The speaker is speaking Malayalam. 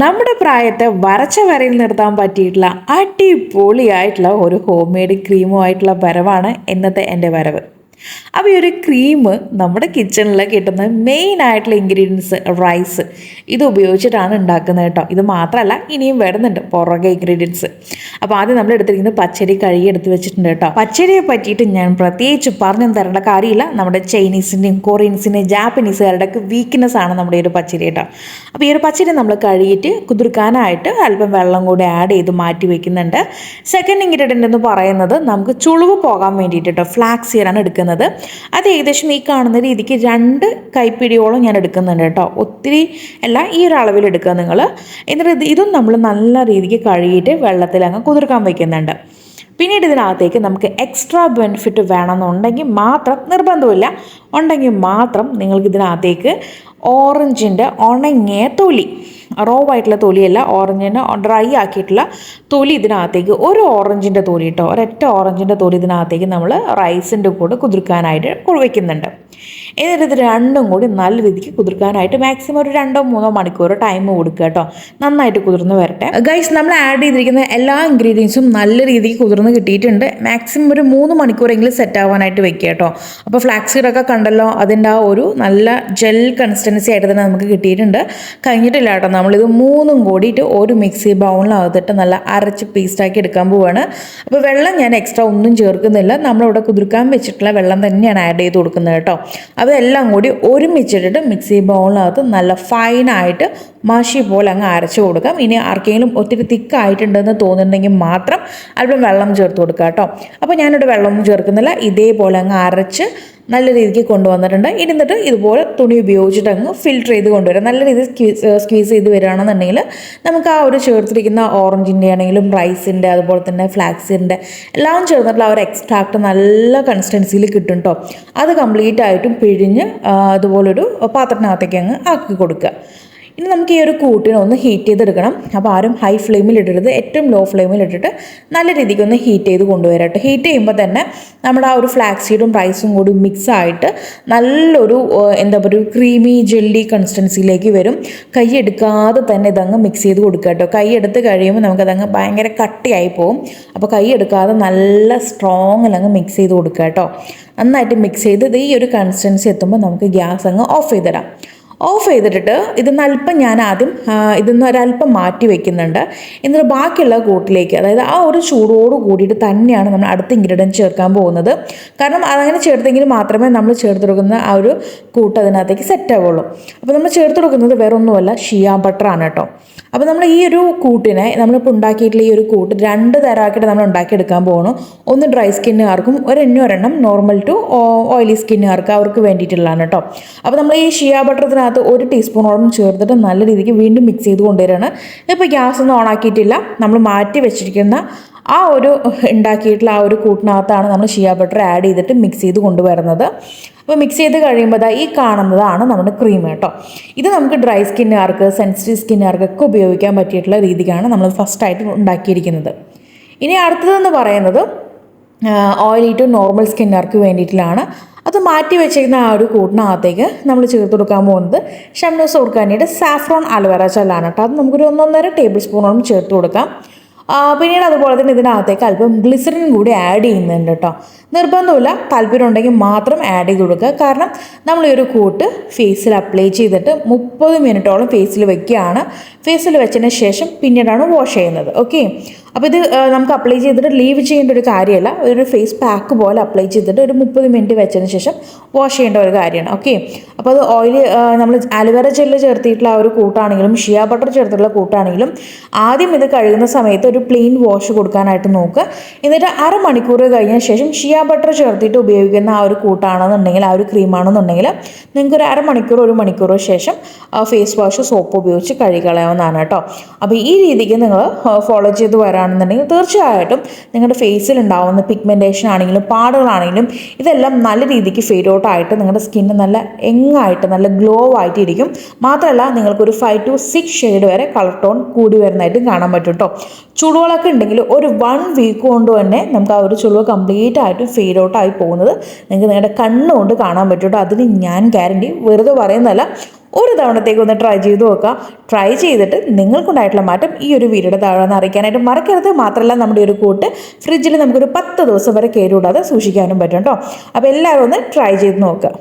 നമ്മുടെ പ്രായത്തെ വരച്ച വരയിൽ നിർത്താൻ പറ്റിയിട്ടുള്ള അടിപൊളിയായിട്ടുള്ള ഒരു ഹോം മെയ്ഡ് ക്രീമുമായിട്ടുള്ള വരവാണ് ഇന്നത്തെ എന്റെ വരവ്. അപ്പോൾ ഈ ഒരു ക്രീം നമ്മുടെ കിച്ചണിൽ കിട്ടുന്ന മെയിൻ ആയിട്ടുള്ള ഇൻഗ്രീഡിയൻസ് റൈസ് ഇത് ഉപയോഗിച്ചിട്ടാണ് ഉണ്ടാക്കുന്നത് കേട്ടോ. ഇത് മാത്രമല്ല ഇനിയും വരുന്നുണ്ട് പുറകെ ഇൻഗ്രീഡിയൻസ് അപ്പോൾ ആദ്യം നമ്മൾ എടുത്തിരിക്കുന്നത് പച്ചരി കഴുകി എടുത്ത് വെച്ചിട്ടുണ്ട് കേട്ടോ. പച്ചരിയെ പറ്റിയിട്ട് ഞാൻ പ്രത്യേകിച്ച് പറഞ്ഞു തരേണ്ട കാര്യമില്ല. നമ്മുടെ ചൈനീസിന്റെയും കൊറിയൻസിന്റെയും ജാപ്പനീസുകാരുടെ ഒക്കെ വീക്ക്നെസ് ആണ് നമ്മുടെ ഈ ഒരു പച്ചരി കേട്ടോ. അപ്പോൾ ഈ ഒരു പച്ചരി നമ്മൾ കഴുകിയിട്ട് കുതിർക്കാനായിട്ട് അല്പം വെള്ളം കൂടി ആഡ് ചെയ്ത് മാറ്റി വെക്കുന്നുണ്ട്. സെക്കൻഡ് ഇൻഗ്രീഡിയന്റ് എന്ന് പറയുന്നത് നമുക്ക് ചുളിവ് പോകാൻ വേണ്ടിയിട്ട് കേട്ടോ. ഫ്ലാക്സ് സീഡാണ് എടുക്കുന്നത്. അത് ഏകദേശം ഈ കാണുന്ന രീതിക്ക് രണ്ട് കൈപ്പിടിയോളം ഞാൻ എടുക്കുന്നുണ്ട് കേട്ടോ. ഒത്തിരി അല്ല ഈ ഒരു അളവിൽ എടുക്കുക നിങ്ങൾ എന്നിട്ട് ഇതും നമ്മൾ നല്ല രീതിക്ക് കഴുകിയിട്ട് വെള്ളത്തിൽ അങ്ങ് കുതിർക്കാൻ വയ്ക്കുന്നുണ്ട് പിന്നീട് ഇതിനകത്തേക്ക് നമുക്ക് എക്സ്ട്രാ ബെനിഫിറ്റ് വേണമെന്നുണ്ടെങ്കിൽ മാത്രം നിർബന്ധമില്ല ഉണ്ടെങ്കിൽ മാത്രം നിങ്ങൾക്ക് ഇതിനകത്തേക്ക് ഓറഞ്ചിന്റെ ഉണങ്ങിയ തൊലി. റോ ആയിട്ടുള്ള തൊലിയല്ല ഓറഞ്ചിന് ഡ്രൈ ആക്കിയിട്ടുള്ള തൊലി ഇതിനകത്തേക്ക് ഒരു ഓറഞ്ചിന്റെ തൊലി കേട്ടോ ഒരൊറ്റ ഓറഞ്ചിന്റെ തൊലി ഇതിനകത്തേക്ക് നമ്മൾ റൈസിന്റെ കൂടെ കുതിർക്കാനായിട്ട് വയ്ക്കുന്നുണ്ട് എന്നിട്ട് ഇത് രണ്ടും കൂടി നല്ല രീതിക്ക് കുതിർക്കാനായിട്ട് മാക്സിമം ഒരു രണ്ടോ മൂന്നോ മണിക്കൂർ ടൈം കൊടുക്കുക കേട്ടോ നന്നായിട്ട് കുതിർന്ന് വരട്ടെ. ഗൈസ് നമ്മൾ ആഡ് ചെയ്തിരിക്കുന്ന എല്ലാ ഇൻഗ്രീഡിയൻസും നല്ല രീതിക്ക് കുതിർന്ന് കിട്ടിയിട്ടുണ്ട്. മാക്സിമം ഒരു മൂന്ന് മണിക്കൂറെങ്കിലും സെറ്റ് ആവാനായിട്ട് വെക്കുക കേട്ടോ അപ്പോൾ ഫ്ലാക്സീഡൊക്കെ കണ്ടല്ലോ അതിന്റെ ആ ഒരു നല്ല ജെൽ കൺസിസ്റ്റൻസി ആയിട്ട് തന്നെ നമുക്ക് കിട്ടിയിട്ടുണ്ട്. കഴിഞ്ഞിട്ടില്ല കേട്ടോ നമ്മളിത് മൂന്നും കൂടിയിട്ട് ഒരു മിക്സി ബൗളിനകത്തിട്ട് നല്ല അരച്ച് പേസ്റ്റാക്കി എടുക്കാൻ പോവുകയാണ് അപ്പോൾ വെള്ളം ഞാൻ എക്സ്ട്രാ ഒന്നും ചേർക്കുന്നില്ല. നമ്മളിവിടെ കുതിർക്കാൻ വെച്ചിട്ടുള്ള വെള്ളം തന്നെയാണ് ആഡ് ചെയ്ത് കൊടുക്കുന്നത് കേട്ടോ. അതെല്ലാം കൂടി ഒരുമിച്ചിട്ടിട്ട് മിക്സി ബൗളിനകത്ത് നല്ല ഫൈനായിട്ട് മഷി പോലെ അങ്ങ് അരച്ച് കൊടുക്കാം. ഇനി ആർക്കെങ്കിലും ഒത്തിരി തിക്കായിട്ടുണ്ടെന്ന് തോന്നുന്നുണ്ടെങ്കിൽ മാത്രം അല്പം വെള്ളം ചേർത്ത് കൊടുക്കുക കേട്ടോ. അപ്പോൾ ഞാനിവിടെ വെള്ളമൊന്നും ചേർക്കുന്നില്ല. ഇതേപോലെ അങ്ങ് അരച്ച് നല്ല രീതിക്ക് കൊണ്ടുവന്നിട്ടുണ്ട്. ഇരുന്നിട്ട് ഇതുപോലെ തുണി ഉപയോഗിച്ചിട്ട് അങ്ങ് ഫിൽറ്റർ ചെയ്ത് കൊണ്ടുവരാം. നല്ല രീതിയിൽ സ്ക്വീസ് ചെയ്ത് വരികയാണെന്നുണ്ടെങ്കിൽ നമുക്ക് ആ ഒരു ചേർത്തിരിക്കുന്ന ഓറഞ്ചിന്റെ ആണെങ്കിലും റൈസിന്റെ അതുപോലെ തന്നെ ഫ്ലാക്സിന്റെ എല്ലാം ചേർന്നിട്ടുള്ള ആ ഒരു എക്സ്ട്രാക്ട് നല്ല കൺസിസ്റ്റൻസിയിൽ കിട്ടും കേട്ടോ അത് കംപ്ലീറ്റ് ആയിട്ടും പിഴിഞ്ഞ് അതുപോലൊരു പാത്രത്തിനകത്തേക്ക് അങ്ങ് ആക്കി കൊടുക്കുക. ഇനി നമുക്ക് ഈ ഒരു കൂട്ടിനെ ഒന്ന് ഹീറ്റ് ചെയ്തെടുക്കണം. അപ്പോൾ ആരും ഹൈ ഫ്ലെയിമിൽ ഇടരുത്. ഏറ്റവും ലോ ഫ്ലെയിമിൽ ഇട്ടിട്ട് നല്ല രീതിക്ക് ഒന്ന് ഹീറ്റ് ചെയ്ത് കൊണ്ടുവരാം ഹീറ്റ് ചെയ്യുമ്പോൾ തന്നെ നമ്മുടെ ആ ഒരു ഫ്ലാക്സ് സീഡും റൈസും കൂടി മിക്സ് ആയിട്ട് നല്ലൊരു എന്താ പറയുക ക്രീമി ജെല്ലി കൺസിസ്റ്റൻസിയിലേക്ക് വരും. കൈ എടുക്കാതെ തന്നെ ഇതങ്ങ് മിക്സ് ചെയ്ത് കൊടുക്കുക കേട്ടോ. കൈ എടുത്ത് കഴിയുമ്പോൾ നമുക്കതങ്ങ് ഭയങ്കര കട്ടിയായി പോകും അപ്പോൾ കൈ എടുക്കാതെ നല്ല സ്ട്രോങ്ങിൽ അങ്ങ് മിക്സ് ചെയ്ത് കൊടുക്കുക കേട്ടോ. നന്നായിട്ട് മിക്സ് ചെയ്ത് ഈ ഒരു കൺസിസ്റ്റൻസി എത്തുമ്പോൾ നമുക്ക് ഗ്യാസ് അങ്ങ് ഓഫ് ചെയ്തിടാം. ഓഫ് ചെയ്തിട്ടിട്ട് ഇതിന്ന് അല്പം ഞാൻ ആദ്യം ഇതിന്ന് ഒരല്പം മാറ്റി വെക്കുന്നുണ്ട്. എന്നിട്ട് ബാക്കിയുള്ള കൂട്ടിലേക്ക് അതായത് ആ ഒരു ചൂടോട് കൂടിയിട്ട് തന്നെയാണ് നമ്മൾ അടുത്ത ഇൻഗ്രീഡിയന്റ് ചേർക്കാൻ പോകുന്നത്. കാരണം അതങ്ങനെ ചേർത്തെങ്കിൽ മാത്രമേ നമ്മൾ ചേർത്ത് കൊടുക്കുന്ന ആ ഒരു കൂട്ട് അതിനകത്തേക്ക് സെറ്റ് ആവുള്ളൂ. അപ്പോൾ നമ്മൾ ചേർത്ത് കൊടുക്കുന്നത് വേറെ ഒന്നുമല്ല ഷിയാ ബട്ടറാണ് കേട്ടോ. അപ്പോൾ നമ്മൾ ഈ ഒരു കൂട്ടിനെ നമ്മളിപ്പോൾ ഉണ്ടാക്കിയിട്ടുള്ള ഈ ഒരു കൂട്ട് രണ്ട് തരമാക്കിയിട്ട് നമ്മൾ ഉണ്ടാക്കിയെടുക്കാൻ പോകണം ഒന്ന് ഡ്രൈ സ്കിന്നുകാർക്കും ഒരെണ്ണം ഒരെണ്ണം നോർമൽ ടു ഓയിലി സ്കിന്നുകാർക്ക് അവർക്ക് വേണ്ടിയിട്ടുള്ളതാണ് കേട്ടോ. അപ്പോൾ നമ്മൾ ഈ ഷിയാ ബട്ടറിനകത്ത് ഒരു ടീസ്പൂണോളം ചേർത്തിട്ട് നല്ല രീതിക്ക് വീണ്ടും മിക്സ് ചെയ്ത് കൊണ്ടുവരികയാണ് ഇപ്പോൾ ഗ്യാസ് ഒന്നും ഓണാക്കിയിട്ടില്ല നമ്മൾ മാറ്റി വെച്ചിരിക്കുന്ന ആ ഒരു ഉണ്ടാക്കിയിട്ടുള്ള ആ ഒരു കൂട്ടിനകത്താണ് നമ്മൾ ഷിയാ ബട്ടർ ആഡ് ചെയ്തിട്ട് മിക്സ് ചെയ്ത് കൊണ്ടുവരുന്നത്. അപ്പോൾ മിക്സ് ചെയ്ത് കഴിയുമ്പോൾ ഈ കാണുന്നതാണ് നമ്മുടെ ക്രീം കേട്ടോ. ഇത് നമുക്ക് ഡ്രൈ സ്കിന്നുകാർക്ക് സെൻസിറ്റീവ് സ്കിന്നുകാർക്കൊക്കെ ഉപയോഗിക്കാൻ പറ്റിയിട്ടുള്ള രീതിക്കാണ് നമ്മൾ ഫസ്റ്റായിട്ട് ഉണ്ടാക്കിയിരിക്കുന്നത്. ഇനി അടുത്തതെന്ന് പറയുന്നത് ഓയിലി ടു നോർമൽ സ്കിന്നുകാർക്ക് വേണ്ടിയിട്ടുള്ളതാണ്. അത് മാറ്റി വെച്ചിരിക്കുന്ന ആ ഒരു കൂട്ടിനകത്തേക്ക് നമ്മൾ ചേർത്ത് കൊടുക്കാൻ പോകുന്നത് ഷംനോസ് ഓർഗാനിയുടെ സാഫ്രോൺ അലോവേറ ജെല്ലാണ് കേട്ടോ. അത് നമുക്കൊരു ഒന്നൊന്നര ടേബിൾ സ്പൂണോളം ചേർത്ത് കൊടുക്കാം. പിന്നീട് അതുപോലെ തന്നെ ഇതിനകത്തേക്ക് അല്പം ഗ്ലിസറിൻ കൂടി ആഡ് ചെയ്യുന്നുണ്ട് കേട്ടോ. നിർബന്ധമില്ല താല്പര്യം ഉണ്ടെങ്കിൽ മാത്രം ആഡ് ചെയ്ത് കൊടുക്കുക. കാരണം നമ്മൾ ഈ ഒരു കൂട്ട് ഫേസിൽ അപ്ലൈ ചെയ്തിട്ട് മുപ്പത് മിനിറ്റോളം ഫേസിൽ വെക്കുകയാണ്. ഫേസിൽ വെച്ചതിന് ശേഷം പിന്നീടാണ് വാഷ് ചെയ്യുന്നത്. ഓക്കെ അപ്പോൾ ഇത് നമുക്ക് അപ്ലൈ ചെയ്തിട്ട് ലീവ് ചെയ്യേണ്ട ഒരു കാര്യമല്ല ഒരു ഫേസ് പാക്ക് പോലെ അപ്ലൈ ചെയ്തിട്ട് ഒരു മുപ്പത് മിനിറ്റ് വെച്ചതിന് ശേഷം വാഷ് ചെയ്യേണ്ട ഒരു കാര്യമാണ്. ഓക്കെ അപ്പോൾ അത് ഓയിൽ നമ്മൾ അലുവേര ജെല്ല് ചേർത്തിട്ടുള്ള ആ ഒരു കൂട്ടാണെങ്കിലും ഷിയ ബട്ടർ ചേർത്തിട്ടുള്ള കൂട്ടാണെങ്കിലും ആദ്യം ഇത് കഴുകുന്ന സമയത്ത് ഒരു പ്ലെയിൻ വാഷ് കൊടുക്കാനായിട്ട് നോക്കുക. എന്നിട്ട് അരമണിക്കൂർ കഴിഞ്ഞ ശേഷം ഷിയ ബട്ടർ ചേർത്തിട്ട് ഉപയോഗിക്കുന്ന ആ ഒരു കൂട്ടാണെന്നുണ്ടെങ്കിൽ ആ ഒരു ക്രീമാണെന്നുണ്ടെങ്കിൽ നിങ്ങൾക്ക് ഒരു അരമണിക്കൂർ ഒരു മണിക്കൂറോ ശേഷം ഫേസ് വാഷ് സോപ്പ് ഉപയോഗിച്ച് കഴുകളയാവുന്നതാണ് കേട്ടോ. അപ്പോൾ ഈ രീതിക്ക് നിങ്ങൾ ഫോളോ ചെയ്ത് വരാണെന്നുണ്ടെങ്കിൽ തീർച്ചയായിട്ടും നിങ്ങളുടെ ഫേസിൽ ഉണ്ടാവുന്ന പിഗ്മെന്റേഷൻ ആണെങ്കിലും പാടുകളാണെങ്കിലും ഇതെല്ലാം നല്ല രീതിക്ക് ഫെയ്ഡ് ഔട്ട് ആയിട്ട് നിങ്ങളുടെ സ്കിന്ന് നല്ല എങ്ങായിട്ട് നല്ല ഗ്ലോ ആയിട്ട് ഇരിക്കും മാത്രമല്ല നിങ്ങൾക്കൊരു ഫൈവ് ടു സിക്സ് ഷെയ്ഡ് വരെ കളർ ടോൺ കൂടി വരുന്നതായിട്ടും കാണാൻ പറ്റും കേട്ടോ ചുളുകളൊക്കെ ഉണ്ടെങ്കിൽ ഒരു വൺ വീക്ക് കൊണ്ട് തന്നെ നമുക്ക് ആ ഒരു ചുളുവ കംപ്ലീറ്റ് ആയിട്ടും ഫെയ്ഡ് ഔട്ട് ആയി പോകുന്നത് നിങ്ങൾക്ക് നിങ്ങളുടെ കണ്ണുകൊണ്ട് കാണാൻ പറ്റും കേട്ടോ അതിന് ഞാൻ ഗ്യാരണ്ടി വെറുതെ പറയുന്നതല്ല ഒരു തവണത്തേക്ക് ഒന്ന് ട്രൈ ചെയ്ത് നോക്കുക. ട്രൈ ചെയ്തിട്ട് നിങ്ങൾക്കുണ്ടായിട്ടുള്ള മാറ്റം ഈ ഒരു വീഡിയോയുടെ താഴെ ഒന്ന് അറിയിക്കാനായിട്ട് മറക്കരുത്. മാത്രമല്ല നമ്മുടെ ഒരു കൂട്ട് ഫ്രിഡ്ജിൽ നമുക്കൊരു പത്ത് ദിവസം വരെ കേടുകൂടാതെ സൂക്ഷിക്കാനും പറ്റും കേട്ടോ അപ്പോൾ എല്ലാവരും ഒന്ന് ട്രൈ ചെയ്ത് നോക്കുക.